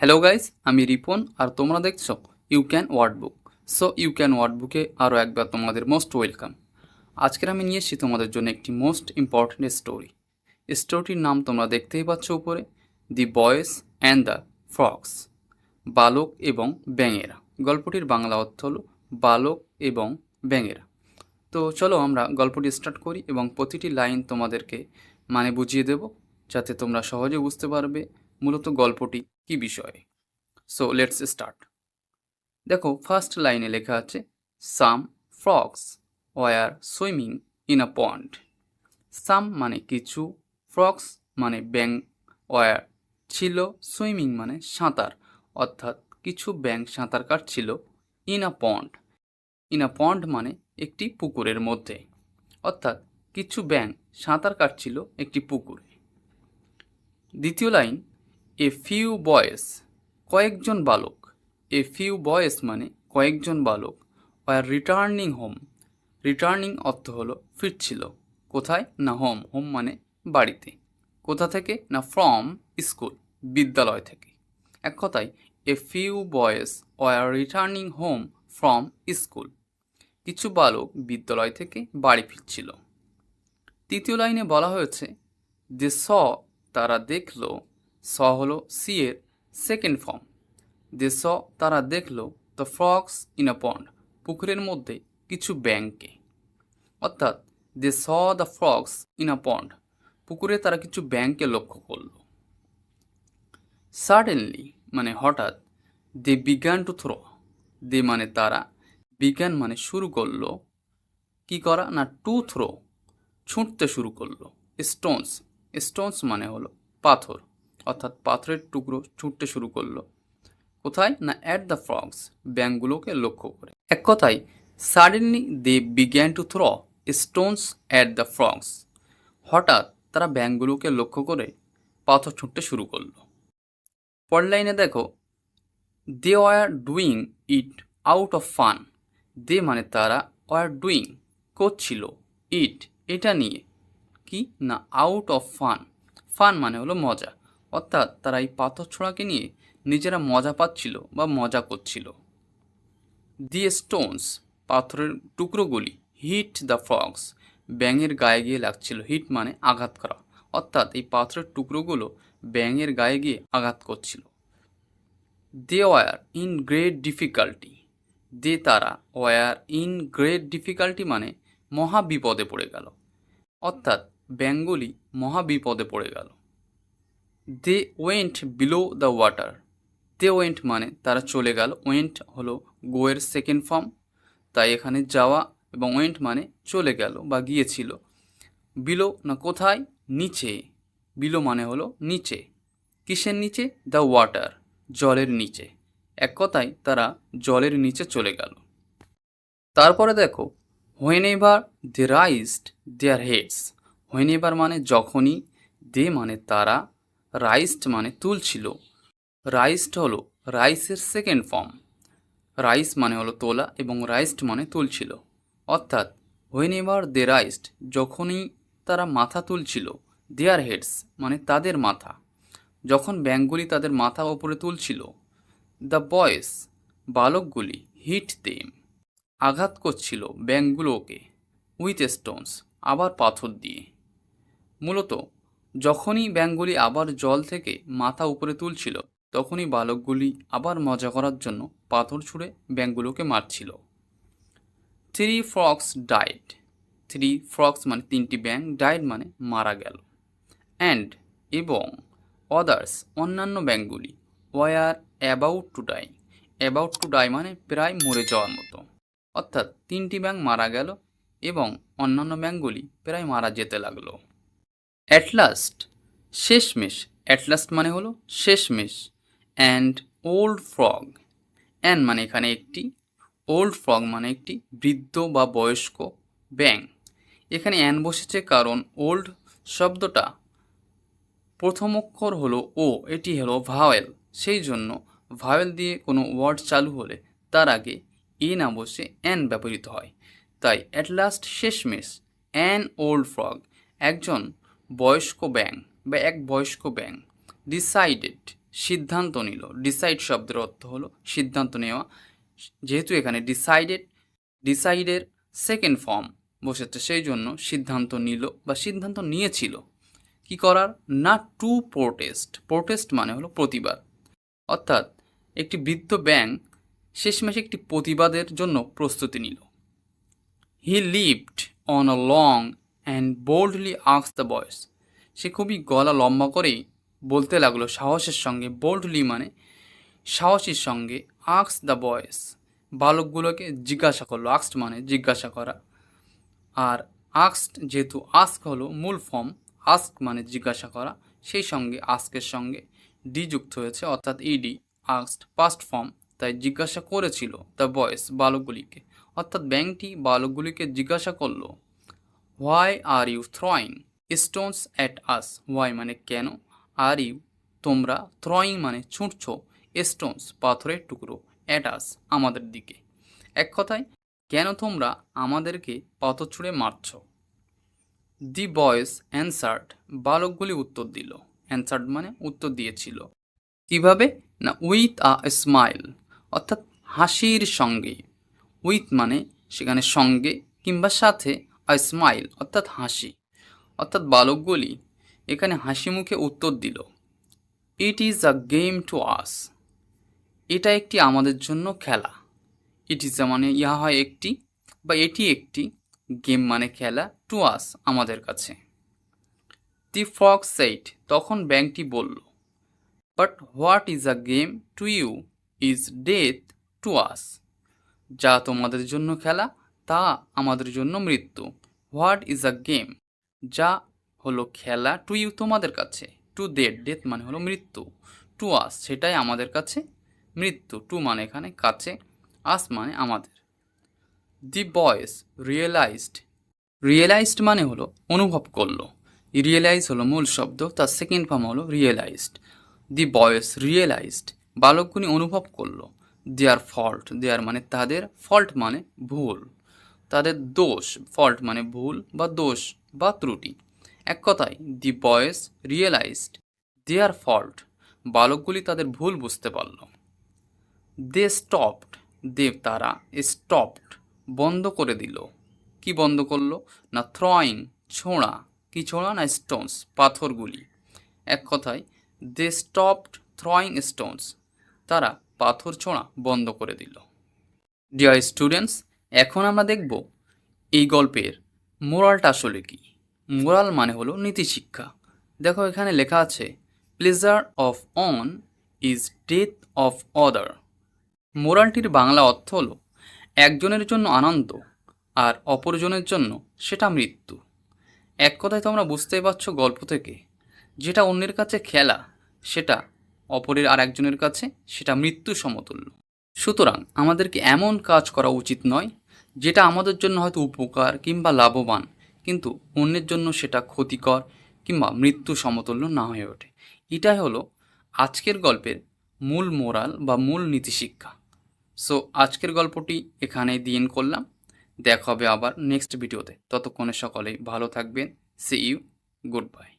Hello guys আমি রিপন আর তোমরা দেখছ you can word book so you can word বুকে আরও একবার তোমাদের মোস্ট ওয়েলকাম আজকের আমি নিয়ে এসেছি তোমাদের জন্য একটি মোস্ট ইম্পর্ট্যান্ট স্টোরি স্টোরিটির নাম তোমরা দেখতেই পাচ্ছ উপরে। দি বয়েস অ্যান্ড দ্য ফ্রক্স বালক এবং ব্যাঙেরা। গল্পটির বাংলা অর্থ হলো, বালক এবং ব্যাঙেরা। তো চলো আমরা গল্পটি স্টার্ট করি এবং প্রতিটি লাইন তোমাদেরকে মানে বুঝিয়ে দেব, যাতে তোমরা সহজে বুঝতে পারবে। মূলত গল্পটি কী বিষয়ে? সো লেটস স্টার্ট দেখো ফার্স্ট লাইনে লেখা আছে some frogs were swimming in a pond some মানে কিছু ফ্রগস মানে ব্যাং ওয়ার ছিল সুইমিং মানে সাঁতার, অর্থাৎ কিছু ব্যাং সাঁতার কাটছিল in a pond in a pond মানে একটি পুকুরের মধ্যে, অর্থাৎ কিছু ব্যাং সাঁতার কাটছিল একটি পুকুরে। দ্বিতীয় লাইন এ ফিউ বয়েস কয়েকজন বালক। এ ফিউ বয়েস মানে কয়েকজন বালক আর রিটার্নিং হোম রিটার্নিং অর্থ হলো ফিরছিল। কোথায়? না হোম হোম মানে বাড়িতে। কোথা থেকে? না ফ্রম স্কুল বিদ্যালয় থেকে। এক কথায় a few boys were returning home from school কিছু বালক বিদ্যালয় থেকে বাড়ি ফিরছিল। তৃতীয় লাইনে বলা হয়েছে দে স তারা দেখল স হলো সি এর সেকেন্ড ফর্ম দে স তারা দেখল the frogs in a pond পুকুরের মধ্যে কিছু ব্যাংকে। অর্থাৎ they saw the frogs in a pond পুকুরে তারা কিছু ব্যাংকে লক্ষ্য করল। সাডেনলি মানে হঠাৎ দে বিজ্ঞান টু থ্রো দে মানে তারা বিজ্ঞান মানে শুরু করল। কি করা না টু থ্রো ছুঁটতে শুরু করল। স্টোনস স্টোনস মানে হলো পাথর। অর্থাৎ পাথরের টুকরো ছুটতে শুরু করল। কোথায়? না অ্যাট দ্য ফ্রগস ব্যাংকগুলোকে লক্ষ্য করে। এক কথায় suddenly they began to throw stones at the frogs হঠাৎ তারা ব্যাংকগুলোকে লক্ষ্য করে পাথর ছুটতে শুরু করল। পরের লাইনে দেখো they were doing it out of fun they মানে তারা ওয়ার ডুইং করছিল ইট এটা নিয়ে। কি? না আউট অফ ফান ফান মানে হলো মজা। অর্থাৎ তারা এই পাথর ছোড়াকে নিয়ে নিজেরা মজা পাচ্ছিল বা মজা করছিল। দি স্টোনস পাথরের টুকরোগুলি হিট দ্য ফ্রগস ব্যাঙের গায়ে গিয়ে লাগছিল। হিট মানে আঘাত করা। অর্থাৎ এই পাথরের টুকরোগুলো ব্যাঙের গায়ে গিয়ে আঘাত করছিল। They were in great difficulty they তারা ওয়ার ইন গ্রেট ডিফিকাল্টি মানে মহা বিপদে পড়ে গেল। অর্থাৎ ব্যাঙ্গলি মহা বিপদে পড়ে গেল। They went below the water they went মানে তারা চলে গেল। ওয়েন্ট হলো গোয়ের সেকেন্ড ফর্ম তাই এখানে যাওয়া এবং ওয়েন্ট মানে চলে গেল বা গিয়েছিল। বিলো না কোথায়? নিচে। বিলো মানে হলো নিচে। কিসের নিচে? দ্য ওয়াটার জলের নিচে। এক কথায় তারা জলের নিচে চলে গেল। তারপরে দেখো whenever they raised their heads whenever মানে যখনই দে মানে তারা রাইসড মানে তুলছিল। রাইসড হলো রাইসের সেকেন্ড ফর্ম। রাইস মানে হলো তোলা এবং রাইসড মানে তুলছিল। অর্থাৎ হোয়েন এভার দে রাইসড যখনই তারা মাথা তুলছিল দেয়ার হেডস মানে তাদের মাথা। যখন ব্যাংকগুলি তাদের মাথা ওপরে তুলছিল দ্য বয়েস বালকগুলি হিট দেম আঘাত করছিল ব্যাংকগুলোকে উইথ স্টোনস আবার পাথর দিয়ে। মূলত যখনই ব্যাঙগুলি আবার জল থেকে মাথা উপরে তুলছিল, তখনই বালকগুলি আবার মজা করার জন্য পাথর ছুঁড়ে ব্যাংকগুলোকে মারছিল। Three frogs died three frogs মানে তিনটি ব্যাং ডায়েট মানে মারা গেল। অ্যান্ড এবং অদার্স অন্যান্য ব্যাংকগুলি were about to die about to die মানে প্রায় মরে যাওয়ার মতো। অর্থাৎ তিনটি ব্যাংক মারা গেল এবং অন্যান্য ব্যাংকগুলি প্রায় মারা যেতে লাগল। অ্যাট লাস্ট শেষমেশ অ্যাট লাস্ট মানে হলো শেষমেশ অ্যান্ড ওল্ড ফ্রগ অ্যান্ড মানে এখানে একটি ওল্ড ফ্রগ মানে একটি বৃদ্ধ বা বয়স্ক ব্যাং এখানে অ্যান বসেছে কারণ ওল্ড শব্দটা প্রথম অক্ষর হলো ও এটি হলো ভাওয়েল সেই জন্য ভাওয়েল দিয়ে কোনো ওয়ার্ড চালু হলে তার আগে এ না বসে অ্যান ব্যবহৃত হয়। তাই অ্যাট লাস্ট শেষমেশ অ্যান ওল্ড ফ্রগ একজন বয়স্ক ব্যাং বা এক বয়স্ক ব্যাং ডিসাইডেড সিদ্ধান্ত নিল। ডিসাইড শব্দের অর্থ হলো সিদ্ধান্ত নেওয়া। যেহেতু এখানে ডিসাইডেড ডিসাইডের সেকেন্ড ফর্ম বসেছে, সেই জন্য সিদ্ধান্ত নিল বা সিদ্ধান্ত নিয়েছিল। কি করার? না টু প্রোটেস্ট প্রোটেস্ট মানে হলো প্রতিবাদ। অর্থাৎ একটি বৃদ্ধ ব্যাং শেষমেশ একটি প্রতিবাদের জন্য প্রস্তুতি নিল। He lived on a long and boldly asks the boys সে খুবই গলা লম্বা করেই বলতে লাগল, সাহসের সঙ্গে বোল্ডলি মানে সাহসীর সঙ্গে আক্স দ্য বয়েস বালকগুলোকে জিজ্ঞাসা করল আক্সড মানে জিজ্ঞাসা করা। আর আক্সড যেহেতু আস্ক হলো, মূল ফর্ম আস্ক মানে জিজ্ঞাসা করা। সেই সঙ্গে আস্কের সঙ্গে ডি যুক্ত হয়েছে, অর্থাৎ ইডি আক্সড পাস্ট ফর্ম তাই জিজ্ঞাসা করেছিল দ্য বয়েস বালকগুলিকে। অর্থাৎ ব্যাংকটি বালকগুলিকে জিজ্ঞাসা করল। Why are you throwing stones at us why মানে কেন? আর ইউ তোমরা থ্রয়িং মানে ছুঁড়ছ স্টোনস পাথরের টুকরো অ্যাট আস আমাদের দিকে। এক কথায়, কেন তোমরা আমাদেরকে পাথর ছুঁড়ে মারছ? দি বয়েস অ্যান্সার্ড বালকগুলি উত্তর দিল। অ্যান্সার্ড মানে উত্তর দিয়েছিল। কীভাবে? না উইথ আ স্মাইল অর্থাৎ হাসির সঙ্গে। উইথ মানে সেখানে সঙ্গে, কিংবা সাথে আ স্মাইল, অর্থাৎ হাসি, অর্থাৎ বালকগুলি এখানে হাসি মুখে উত্তর দিল। It is a game to us এটা একটি আমাদের জন্য খেলা। ইট ইজ মানে ইহা হয় একটি বা এটি একটি গেম মানে খেলা টু আস আমাদের কাছে। দি ফক সেইট তখন ব্যাংকটি বলল but what is a game to you is death to us যা তোমাদের জন্য খেলা, তা আমাদের জন্য মৃত্যু। What is a game? যা হলো খেলা টু ইউ তোমাদের কাছে। টু ডেথ ডেথ মানে হলো মৃত্যু। টু আস, সেটাই আমাদের কাছে মৃত্যু। টু মানে এখানে কাছে, আস মানে আমাদের। দি বয়েস রিয়েলাইজড। রিয়েলাইজড মানে হলো অনুভব করল। রিয়েলাইজ হলো মূল শব্দ, তার সেকেন্ড ফর্ম হলো রিয়েলাইজড। দি বয়েস রিয়েলাইজড, বালকগুলি অনুভব করল। দেয়ার ফল্ট, দেয়ার মানে তাদের, ফল্ট মানে ভুল। তাদের দোষ ফল্ট মানে ভুল বা দোষ বা ত্রুটি। এক কথায় দি বয়েস রিয়েলাইজড দেয়ার ফল্ট বালকগুলি তাদের ভুল বুঝতে পারল। দে স্টপড দেব তারা স্টপড বন্ধ করে দিল। কি বন্ধ করল? না থ্রয়িং ছোঁড়া। কি ছোঁড়া? না স্টোনস পাথরগুলি। এক কথায় দে স্টপড থ্রয়িং স্টোনস তারা পাথর ছোঁড়া বন্ধ করে দিল। ডিয়ার স্টুডেন্টস এখন আমরা দেখব এই গল্পের মোরালটা আসলে কি? মোরাল মানে হলো নীতিশিক্ষা। দেখো এখানে লেখা আছে pleasure of one is death of other মোরালটির বাংলা অর্থ হলো, একজনের জন্য আনন্দ আর অপরজনের জন্য সেটা মৃত্যু। এক কথায় তোমরা বুঝতেই পারছ গল্প থেকে, যেটা অন্যের কাছে খেলা, সেটা অপরের আর একজনের কাছে, সেটা মৃত্যু সমতুল্য। সুতরাং আমাদেরকে এমন কাজ করা উচিত নয়? যেটা আমাদের জন্য হয়তো উপকার কিংবা লাভবান, কিন্তু অন্যের জন্য সেটা ক্ষতিকর কিংবা মৃত্যু সমতুল্য না হয়ে ওঠে। এটাই হলো আজকের গল্পের মূল মোরাল বা মূল নীতিশিক্ষা সো আজকের গল্পটি এখানেই দিন করলাম। দেখা হবে আবার নেক্সট ভিডিওতে ততক্ষণে সকলেই ভালো থাকবেন। C you good bye